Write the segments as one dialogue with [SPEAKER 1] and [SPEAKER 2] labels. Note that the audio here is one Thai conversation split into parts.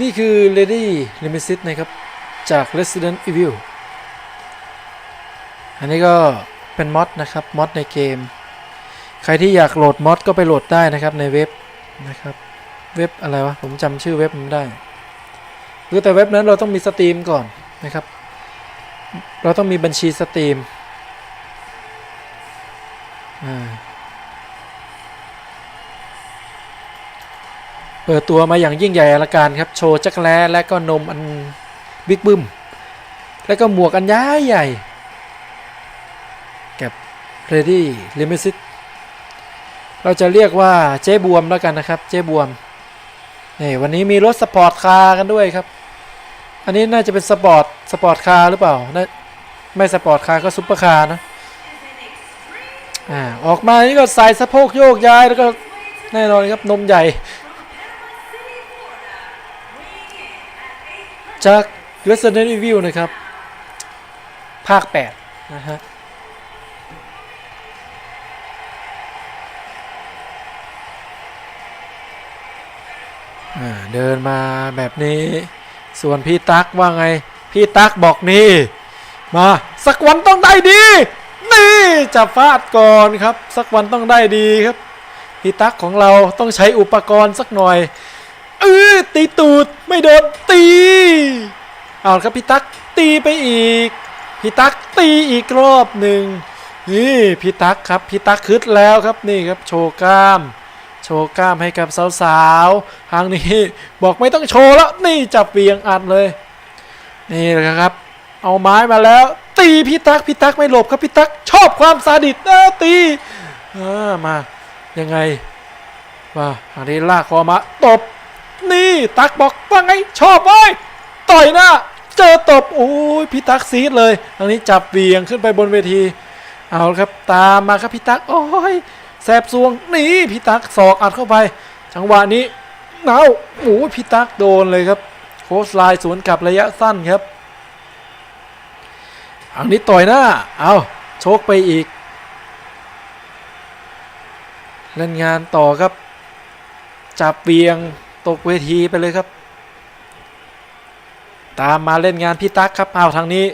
[SPEAKER 1] นี่คือ Lady Nemesis นะครับ จาก Resident Evil อันนี้ก็เป็นมอดนะครับมอดในเกม ใครที่อยากโหลดมอดก็ไปโหลดได้นะครับในเว็บนะครับเว็บอะไรวะ ผมจำชื่อเว็บมันไม่ได้คือแต่เว็บนั้นเราต้องมีสตรีมก่อนนะครับ เราต้องมีบัญชีสตรีมอ่า เปิดตัวมาอย่างยิ่งใหญ่อลังการครับ โชว์จักรแล้และก็นมอันบิ๊กบึ้ม แล้วก็หมวกอันย้ายใหญ่กับ Ready Limited เราจะเรียกว่าเจ๊บวมแล้วกันนะครับ เจ๊บวมนี่วันนี้มีรถสปอร์ตคาร์กันด้วยครับ อันนี้น่าจะเป็นสปอร์ตสปอร์ตคาร์หรือเปล่าน่าไม่สปอร์ตคาร์ก็ซุปเปอร์คาร์นะอ่าออกมานี่ก็ใส่สะโพกโยกย้ายแล้วก็แน่นอนครับนมใหญ่ จาก Resident Evil นะครับ ภาค 8 นะฮะเดินมาแบบนี้ ส่วนพี่ตั๊กว่าไง พี่ตั๊กบอกนี่ มา สักวันต้องได้ดี นี่จะฟาดก่อนครับ สักวันต้องได้ดีครับ พี่ตั๊กของเราต้องใช้อุปกรณ์สักหน่อย เออตีตูดไม่โดนตีเอาละครับพี่ตั๊กตีไปอีกพี่ตั๊กตีอีกรอบหนึ่งนี่พี่ตั๊กครับพี่ตั๊กคึดแล้วครับนี่ครับโชว์กล้าม โชว์กล้ามให้กับสาวๆทางนี้บอกไม่ต้องโชว์แล้วนี่จับเวียงอัดเลย นี่แหละครับ เอาไม้มาแล้ว ตีพี่ตั๊กพี่ตั๊กไม่หลบครับพี่ตั๊กชอบความซาดิสนะตีอ่ามายังไงว่าทางนี้ลากคอมาตบ นี่ตักบอกว่าไงชอบไว้ยต่อยหน้าเจอตบโอ้ยพี่ตักซีดเลยทางนี้จับเวียงขึ้นไปบนเวที เอาครับตามมาครับพี่ตักโอ้ยแสบซวงนี่พี่ตักศอกอัดเข้าไป จังหวะนี้เอาโอ้ยพี่ตักโดนเลยครับโคสไลน์สวนกลับระยะสั้นครับอันนี้ต่อยหน้า เอาโชกไปอีก เล่นงานต่อครับ จับเวียง ตกเวทีไปเลยครับ ตามมาเล่นงานพี่ตั๊กครับเอาทางนี้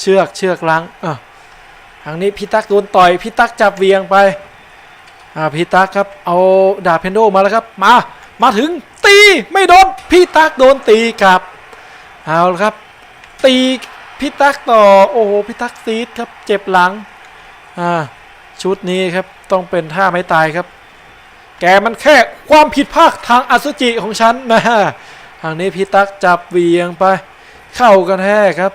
[SPEAKER 1] เชือกเชือกลังอทางนี้พี่ตั๊กโดนต่อยพี่ตั๊กจับเวียงไปอ่าพี่ตั๊กครับเอาดาบเพนโดมาแล้วครับ มา มาถึงตีไม่โดนพี่ตั๊กโดนตีกลับเอาละครับ ตีพี่ตั๊กต่อโอ้โหพี่ตั๊กซีดครับเจ็บหลังอ่าชุดนี้ครับต้องเป็นท่าไม่ตายครับ แกมันแค่ความผิดพลาดทางอสุจิของฉันนะฮะทางนี้พี่ตั๊กจับเวียงไปเข้ากันแท้ครับ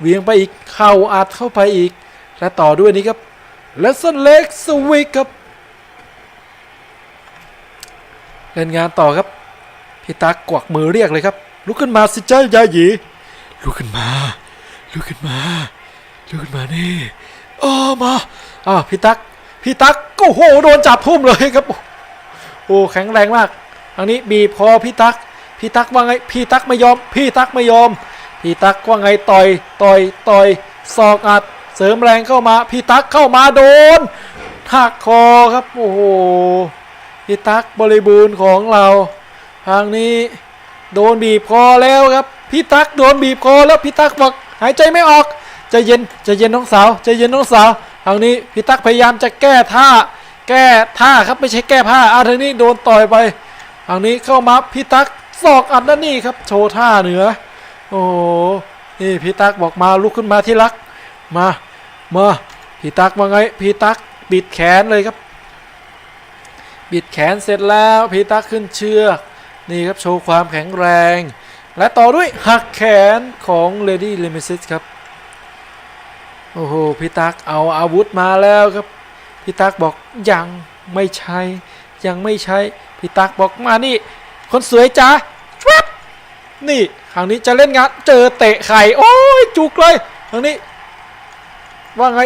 [SPEAKER 1] เวียงไปอีกเข้าอัดเข้าไปอีก และต่อด้วยนี้ครับเลสเซนเล็กสวิกครับเล่นงานต่อครับ พี่ตั๊กกวักมือเรียกเลยครับ ลุกขึ้นมาสิเจ้ายาหยีลุกขึ้นมา ลุกขึ้นมา ลุกขึ้นมานี่เออมาอ่าพี่ตั๊ก พี่ตั๊กก็โหโดนจับทุ่มเลยครับ โอ้แข็งแรงมากทางนี้บีบคอพี่ตั๊กพี่ตั๊กว่าไงพี่ตั๊กไม่ยอม พี่ตั๊กไม่ยอม พี่ตั๊กว่าไงต่อยต่อยต่อยศอกอัดเสริมแรงเข้ามา พี่ตั๊กเข้ามาโดนหักคอครับโอ้โหพี่ตั๊กบริบูรณ์ของเรา ทางนี้โดนบีบคอแล้วครับพี่ตั๊กโดนบีบคอแล้วพี่ตั๊กบอกหายใจไม่ออกใจเย็นใจเย็นน้องสาวใจเย็นน้องสาวางนี้พี่ตั๊กพยายามจะแก้ท่าแก้ท่าครับไม่ใช่แก้ผ้าอะทางนี้โดนต่อยไปทางนี้เข้ามาพี่ตั๊กศอกอัดแล้วนี่ครับโชว์ท่าเหนือ โอ้นี่พี่ตั๊กบอกมาลุกขึ้นมาที่รักมามาพี่ตั๊กว่าไงพี่ตั๊กบิดแขนเลยครับ บิดแขนเสร็จแล้วพี่ตั๊กขึ้นเชือกนี่ครับโชว์ความแข็งแรง และต่อด้วยหักแขนของ Lady l e m e s i s ครับ โอ้โหพี่ตั๊กเอาอาวุธมาแล้วครับพี่ตั๊กบอกยังไม่ใช่ยังไม่ใช่พี่ตั๊กบอกมานี่ คนสวยจ้าชวับนี่ครั้งนี้จะเล่นงานเจอเตะไข่โอ้ยจุกเลยครั้งนี้ ว่าไง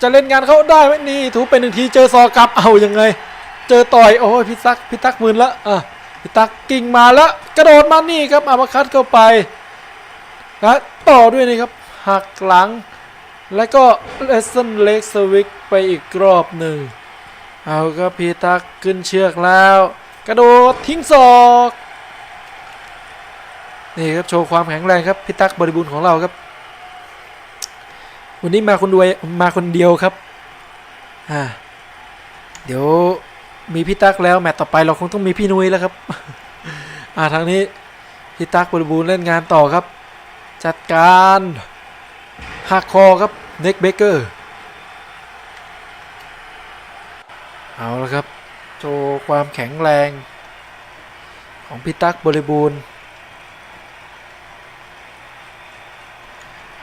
[SPEAKER 1] จะเล่นงานเขาได้ไหมนี่ถูไปหนึ่งทีเจอซอกลับเอายังไง เจอต่อยโอ้ยพี่ตั๊กพี่ตั๊กมืนละอะพี่ตั๊กกิ่งมาแล้วกระโดดมานี่ครับอามาคัดเข้าไปและต่อด้วยนี่ครับหักหลัง แล้วก็เลสเซนเล็กสวิกไปอีกรอบหนึ่ง เอาครับพีตักขึ้นเชือกแล้ว กระโดดทิ้งศอก นี่ครับโชว์ความแข็งแรงครับพี่ตั๊กบริบูรณ์ของเราครับ วันนี้มาคนดวยมาคนเดียวครับ อ่า เดี๋ยวมีพี่ตั๊กแล้วแมตต์ต่อไปเราคงต้องมีพี่นุ้ยแล้วครับ อ่าทางนี้พี่ตั๊กบริบูรณ์เล่นงานต่อครับ จัดการ หักคอครับเน็กเบเกอร์เอาละครับ โชว์ความแข็งแรง ของพี่ตั๊กบริบูรณ์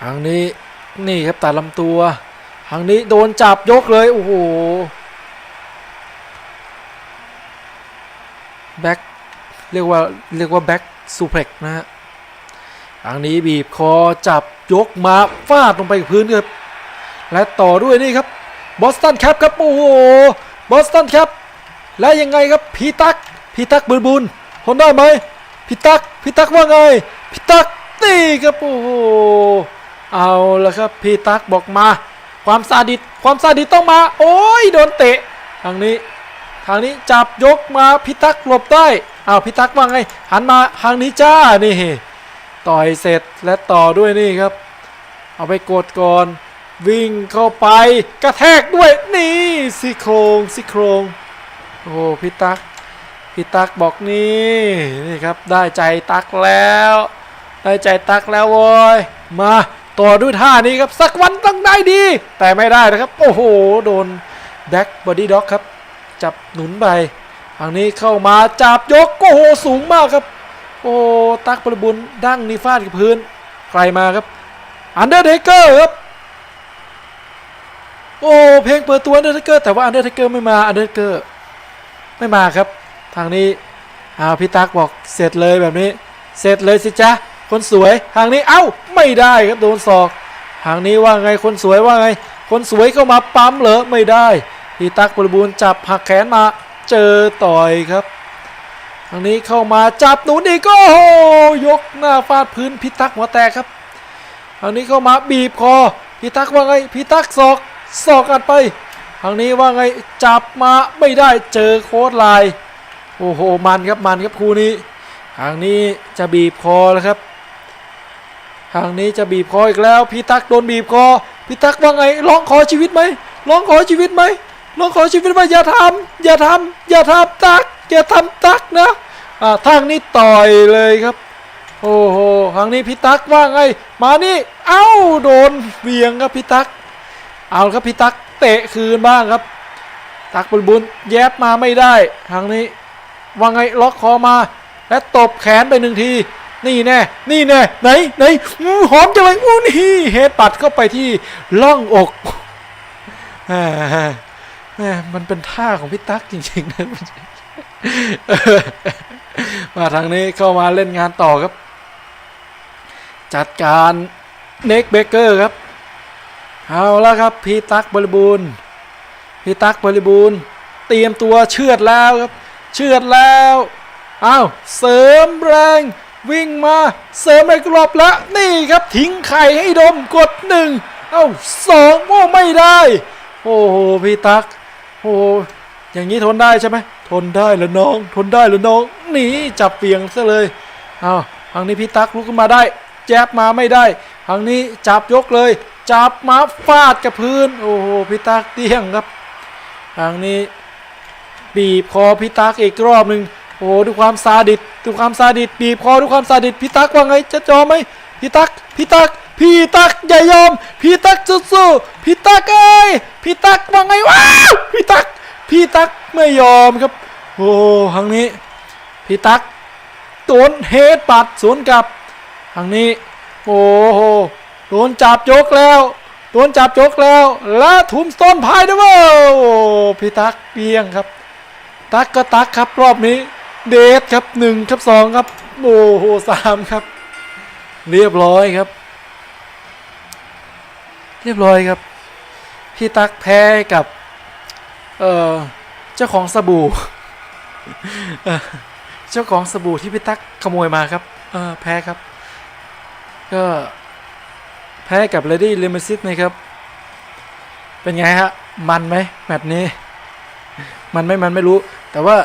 [SPEAKER 1] ทางนี้นี่ครับตัดลำตัวทางนี้โดนจับยกเลย โอ้โห แบ็คเรียกว่า เรียกว่าแบ็คซูเพล็กนะฮะ ทางนี้บีบคอจับยกมาฟาดลงไปพื้นครับและต่อด้วยนี่ครับบอสตันแคปครับโอ้โหบอสตันแคปและยังไงครับพีตักพีตักบุญบุญทนได้ไหมพีตักพีตักว่าไงพีตักนี่ครับโอ้โหเอาละครับพีตักบอกมา ความซาดิสความซาดิสต้องมา โอ้ยโดนเตะทางนี้ทางนี้จับยกมาพิทักษ์หลบได้อ้าวพิทักษ์ว่าไง หันมาทางนี้จ้านี่ ต่อยเสร็จและต่อด้วยนี่ครับ เอาไปกดก่อน วิ่งเข้าไปกระแทกด้วยนี่ซี่โครงซี่โครงโอ้โหพิทักษ์พิทักบอกนี่นี่ครับได้ใจตักแล้ว ได้ใจตักแล้วโว้ยมาต่อด้วยท่านี้ครับสักวันต้องได้ดี แต่ไม่ได้นะครับ โอ้โห โดนแบ็กบอดี้ด็อกครับ จับหนุนไปทางนี้เข้ามาจับยกโอ้โหสูงมากครับ โอ้ตักบริบุญดั้งนี่ฟาดกับพื้น ใครมาครับอันเดอร์เทเกอร์ครับโอ้เพลงเปิดตัวอันเดอร์เทเกอร์แต่ว่าอันเดอร์เทเกอร์ไม่มาอันเดอร์เทเกอร์ไม่มาครับ ทางนี้อ้าวพี่ตักบอกเสร็จเลยแบบนี้ เสร็จเลยสิจ๊ะคนสวยทางนี้เอ้าไม่ได้ครับโดนศอกทางนี้ว่าไงคนสวยว่าไง คนสวยเข้ามาปั๊มเหรอไม่ได้พี่ตักบริบูรณ์จับหักแขนมาเจอต่อยครับ ทางนี้เข้ามาจับหนุนอีกก็โอ้โหยกหน้าฟาดพื้นพี่ตักษ์หัวแตกครับทางนี้เข้ามาบีบคอพี่ตักษ์ว่าไงพี่ตักษ์ศอกศอกอัดไปทางนี้ว่าไงจับมาไม่ได้เจอโค้ดลายโอ้โหมันครับมันครับคู่นี้ทางนี้จะบีบคอแล้วครับทางนี้จะบีบคออีกแล้วพี่ตักษ์โดนบีบคอพี่ตักษ์ว่าไงร้องขอชีวิตไหมร้องขอชีวิทไหมร้องขอชีวิตไหมอย่าทำอย่าทำอย่าทำตัก อย่าทำตักนะอ่าทางนี้ต่อยเลยครับ โอ้โหทางนี้พี่ตักว่าไง มานี่ เอ้าโดนเวียงครับพี่ตัก เอาครับพี่ตักเตะคืนบ้างครับ ตักบุญบุญแยบมาไม่ได้ทางนี้ว่าไงล็อกคอมา และตบแขนไปหนึ่งที นี่แน่ นี่แน่ ไหนไหนหอมจังเลยอู้นี่เฮดปัดเข้าไปที่ล่องอก มแหมมันเป็นท่าของพี่ตั๊กจริงๆนะมาทางนี้เข้ามาเล่นงานต่อครับ จัดการเน็กเบเกอร์ครับ เอาละครับ พี่ตั๊กบริบูรณ์ พี่ตั๊กบริบูรณ์ เตรียมตัวเชือดแล้วครับ เชือดแล้วอ้าวเสริมแรงวิ่งมาเสริมอีกรอบแล้วนี่ครับทิ้งไข่ให้ดมกดหนึ่งเอ้าสองโอ้ไม่ได้ โอ้โหพี่ตั๊ก โอ้โหอย่างนี้ทนได้ใช่ไหมทนได้แล้วน้อง ทนได้แล้วน้องหนีจับเปียงซะเลยอ้าวทางนี้พี่ตั๊กลุกขึ้นมาได้ แจ๊บมาไม่ได้ทางนี้จับยกเลย จับมาฟาดกับพื้น โอ้โหพี่ตั๊กเตี้ยงครับทางนี้บีบคอพี่ตักอีกรอบหนึ่งโอ้โหด้วยความซาดิสด้วยความซาดิสบีบคอด้วยความซาดิสพี่ตักว่าไงจะจอมไหมพี่ตักพี่ตัก พี่ตักอย่ายอม พี่ตักสู้ๆพี่ตักเอ้ยพี่ตักว่าไงว้าพี่ตัก พี่ตักไม่ยอมครับ โอ้ทางนี้ พี่ตักโดนเฮดปัดสวนกลับทางนี้ โอ้โหโดนจับยกแล้วโดนจับยกแล้ว และทุมสโตนพายด้วยเวยโอ้พี่ตักเบี้ยงครับ ตักก็ตักครับรอบนี้ เดทครับหนึ่งครับสองครับ โอ้โหสามครับ เรียบร้อยครับ เรียบร้อยครับ พี่ตักแพ้กับ เออเจ้าของสบู่ เจ้าของสบู่ที่พี่ตักขโมยมาครับ เออแพ้ครับ ก็แพ้กับ Lady l i m u s i n นะครับ เป็นไงฮะ มันไหมแมตช์นี้ มันไม่มันไม่รู้ แต่ว่า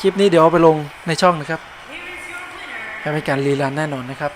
[SPEAKER 1] คลิปนี้เดี๋ยวเอาไปลงในช่องนะครับให้เป็นการรีรันแน่นอนนะครับ